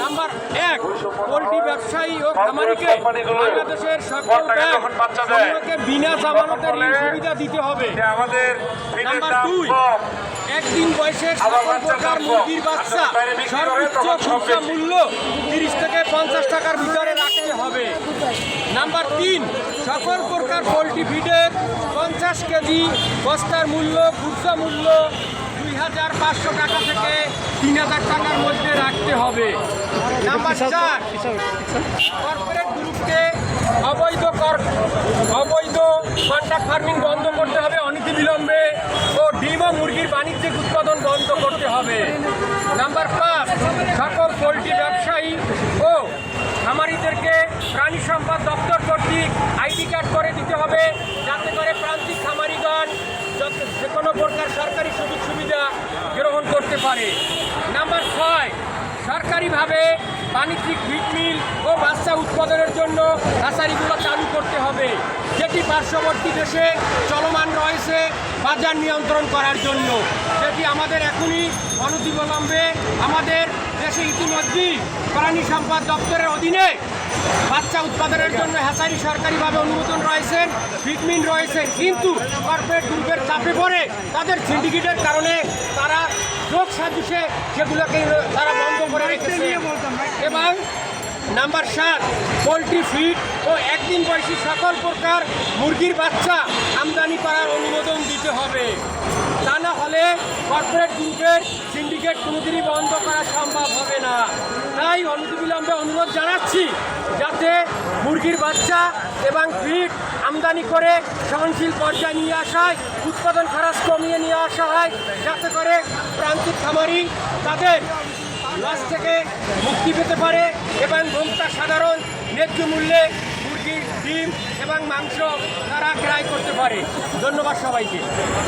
Number এক poultry ব্যবসায়ী ও খামারিকে বাংলাদেশের সকল বিনা জামানতের ঋণ সুবিধা দিতে হবে। নাম্বার দুই একদিন বয়সের সকল প্রকার মুরগির বাচ্চা সর্বোচ্চ খুচরা মূল্য তিরিশ থেকে পঞ্চাশ টাকার ভিতরে রাখতে হবে। নাম্বার তিন সকল প্রকার পোলট্রি ফিডের পঞ্চাশ কেজি বস্তার মূল্য খুচরা মূল্য দুই হাজার পাঁচশো টাকা থেকে তিন হাজার টাকার মধ্যে রাখতে হবে। নাম্বার চার। কর্পোরেট গ্রুপকে অবৈধ কর অবৈধ কন্ট্রাক্ট ফার্মিং বন্ধ করতে হবে অনতিবিলম্বে ও ডিম ও মুরগির বাণিজ্যিক উৎপাদন বন্ধ করতে হবে। নাম্বার পাঁচ সকল পোলট্রি ব্যবসায়ী ও খামারিদেরকে প্রাণী সম্পদ দপ্তর কর্তৃক আইডি কার্ড করে দিতে হবে যাতে করে প্রান্তিক খামারিগণ যে কোনো প্রকার সরকারি সুযোগ সুবিধা গ্রহণ করতে পারে। সরকারিভাবে বাণিজ্যিক মিল ও বাচ্চা উৎপাদনের জন্য হাসারিগুলো চালু করতে হবে, যেটি পার্শ্ববর্তী দেশে চলমান রয়েছে বাজার নিয়ন্ত্রণ করার জন্য। যেটি আমাদের এখনই অনতিবিলম্বে আমাদের দেশে ইতিমধ্যেই প্রাণী সম্পদ দপ্তরের অধীনে বাচ্চা উৎপাদনের জন্য হ্যাচারি সরকারিভাবে অনুমোদন রয়েছেন ফিটমিন রয়েছে। কিন্তু কর্পোরেট গ্রুপের চাপে পড়ে তাদের সিন্ডিকেটের কারণে তারা যোগ সাজুষে সেগুলোকে তারা এবং নাম্বার সাত পোলট্রি ফিড ও একদিন বয়সী সকল প্রকার মুরগির বাচ্চা আমদানি করার অনুমোদন দিতে হবে। তা না হলে কর্পোরেট গ্রুপের সিন্ডিকেট কোনোদিনই বন্ধ করা সম্ভব হবে না। তাই অনতিবিলম্বে অনুরোধ জানাচ্ছি যাতে মুরগির বাচ্চা এবং ফিড আমদানি করে সহনশীল পর্যায়ে নিয়ে আসা হয় উৎপাদন খরচ কমিয়ে নিয়ে আসা হয় যাতে করে প্রান্তিক খামারি তাদের লস থেকে মুক্তি পেতে পারে এবং ভোক্তা সাধারণ ন্যায্য মূল্যে মুরগির, ডিম এবং মাংস তারা ক্রয় করতে পারে। ধন্যবাদ সবাইকে।